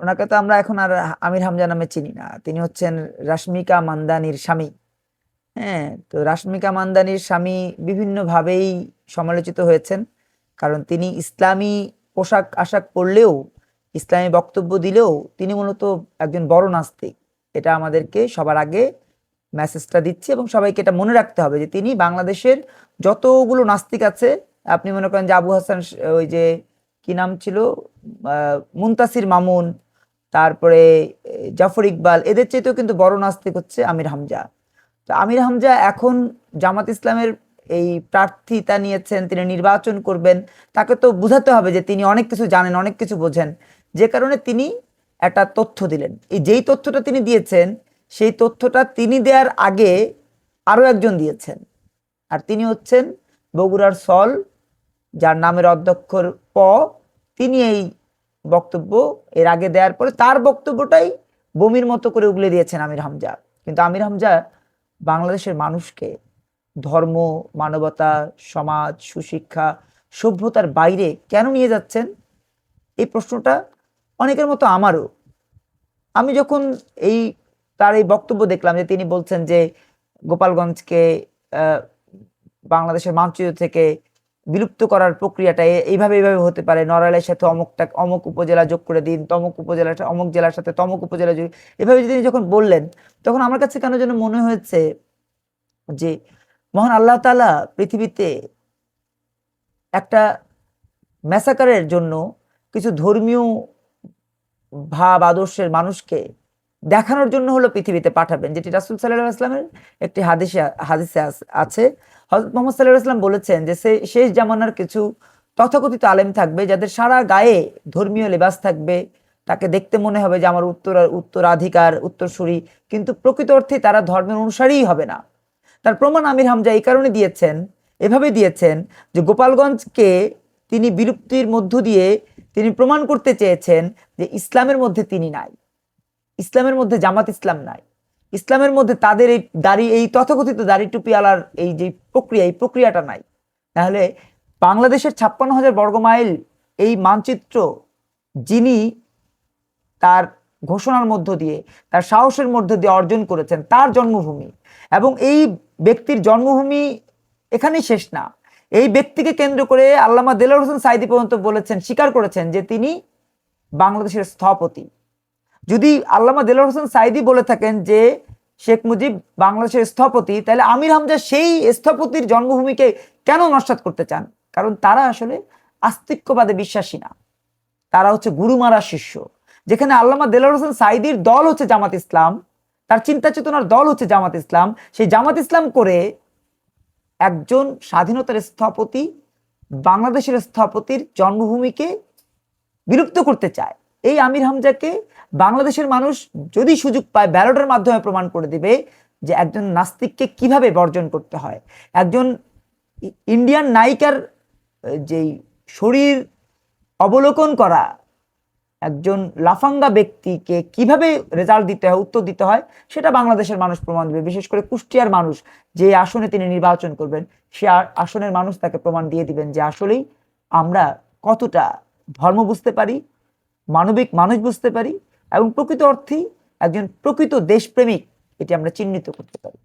ওনাকে তো আমরা এখন আর আমির হামজা নামে চিনি না। তিনি হচ্ছেন রাশমিকা মান্দানির স্বামী। হ্যাঁ তো রাশমিকা মান্দানির স্বামী বিভিন্নভাবেই সমালোচিত হয়েছেন। কারণ তিনি ইসলামী পোশাক আশাক পরলেও, ইসলামী বক্তব্য দিলেও তিনি মূলত একজন বড় নাস্তিক। এটা আমাদেরকে সবার আগে মেসেজটা দিচ্ছে এবং সবাইকে এটা মনে রাখতে হবে যে তিনি বাংলাদেশের যতগুলো নাস্তিক আছে, আপনি মনে করেন যে আবু হাসান ওই যে কি নাম ছিল? মুনতাসির মামুন তারপরে জাফর ইকবাল, এদের চাইতেও কিন্তু বড় নাস্তিক হচ্ছে আমির হামজা। তো আমির হামজা এখন জামাত ইসলামের এই প্রার্থিতা নিয়েছেন, তিনি নির্বাচন করবেন, তাকে তো বোঝাতে হবে যে তিনি অনেক কিছু জানেন, অনেক কিছু বোঝেন। যে কারণে তিনি একটা তথ্য দিলেন। এই যেই তথ্যটা তিনি দিয়েছেন, সেই তথ্যটা তিনি দেওয়ার আগে আরও একজন দিয়েছেন। আর তিনি হচ্ছেন বগুড়ার সল, যার নামের অধ্যক্ষর প, তিনি এই বক্তব্য এর আগে দেওয়ার পরে তার বক্তব্যটাই বমির মতো করে উগলে দিয়েছেন আমির হামজা। কিন্তু আমির হামজা বাংলাদেশের মানুষকে ধর্ম, মানবতা, সমাজ, সুশিক্ষা, সভ্যতার বাইরে কেন নিয়ে যাচ্ছেন? এই প্রশ্নটা অনেকের মতো আমারও। আমি যখন এই তার এই বক্তব্য দেখলাম যে তিনি বলছেন যে গোপালগঞ্জকে বাংলাদেশের মানচিত্র থেকে বিলুপ্ত করার প্রক্রিয়াটা এইভাবে এইভাবে হতে পারে। নড়াইলের সাথে অমুকটা, অমুক উপজেলা যোগ করে দিন, তমুক উপজেলা অমুক জেলার সাথে, তমুক উপজেলা যোগ এভাবে তিনি যখন বললেন, তখন আমার কাছে কেন যেন মনে হয়েছে যে, মহান আল্লাহ তাআলা পৃথিবীতে একটা ম্যাসাকারের জন্য কিছু ধর্মীয় ভাব, আদর্শের মানুষকে দেখানোর জন্য হলো পৃথিবীতে পাঠাবেন, যেটি রাসুল সাল্লাহ আসলামের একটি হাদিসে হাদিসে আছে। হজরত মোহাম্মদ সাল্লাহ বলেছেন যে সে, শেষ জামানার কিছু তথাকথিত আলেম থাকবে যাদের সারা গায়ে ধর্মীয় লেবাস থাকবে। তাকে দেখতে মনে হবে যে আমার উত্তর, উত্তরাধিকার, উত্তরসূরি, কিন্তু প্রকৃত অর্থে তারা ধর্মের অনুসারীই হবে না। তার প্রমাণ আমির হামজা এই কারণে দিয়েছেন, এভাবে দিয়েছেন যে গোপালগঞ্জকে তিনি বিলুপ্তির মধ্য দিয়ে তিনি প্রমাণ করতে চেয়েছেন যে ইসলামের মধ্যে তিনি নাই। ইসলামের মধ্যে জামাত ইসলাম নাই। ইসলামের মধ্যে তাদের এই দাড়ি, এই তথাকথিত দাড়ি টুপি আলার এই যে প্রক্রিয়া, এই প্রক্রিয়াটা নাই। তাহলে বাংলাদেশের ছাপ্পান্ন হাজার বর্গমাইল এই মানচিত্র, যিনি তার ঘোষণার মধ্য দিয়ে, তার সাহসের মধ্য দিয়ে অর্জন করেছেন, তার জন্মভূমি। এবং এই ব্যক্তির জন্মভূমি এখানেই শেষ না। এই ব্যক্তিকে কেন্দ্র করে আল্লামা দেলার হোসেন সাইদি পর্যন্ত বলেছেন, স্বীকার করেছেন যে তিনি বাংলাদেশের স্থপতি। যদি আল্লামা দেলার হোসেন সাইদি বলে থাকেন যে শেখ মুজিব বাংলাদেশের স্থপতি, তাহলে আমির হামজা সেই স্থপতির জন্মভূমিকে কেন নস্বাত করতে চান? কারণ তারা আসলে আস্তিক্যবাদে বিশ্বাসী না। তারা হচ্ছে গুরুমারা শিষ্য। যেখানে আল্লামা দেলার হোসেন সাইদির দল হচ্ছে জামাত ইসলাম, তার চিন্তা চেতনার দল হচ্ছে জামাত ইসলাম। সেই জামাত ইসলাম করে একজন স্বাধীনতার স্থপতি, বাংলাদেশের স্থপতির জন্মভূমিকে বিলুপ্ত করতে চায়। এই আমির হামজাকে বাংলাদেশের মানুষ যদি সুযোগ পায় ব্যালটের মাধ্যমে প্রমাণ করে দিবে যে একজন নাস্তিককে কীভাবে বর্জন করতে হয়। একজন ইন্ডিয়ান নায়িকার যেই শরীর অবলোকন করা, একজন লাফাঙ্গা ব্যক্তিকে কীভাবে রেজাল্ট দিতে হয়, উত্তর দিতে হয়, সেটা বাংলাদেশের মানুষ প্রমাণ দেবে। বিশেষ করে কুষ্টিয়ার মানুষ যে আসনে তিনি নির্বাচন করবেন, সে আসনের মানুষ তাকে প্রমাণ দিয়ে দিবেন যে আসলেই আমরা কতটা ধর্ম বুঝতে পারি মানবিক মানুষ বুঝতে পারি এবং প্রকৃত অর্থেই একজন প্রকৃত দেশপ্রেমিক, এটি আমরা চিহ্নিত করতে পারি।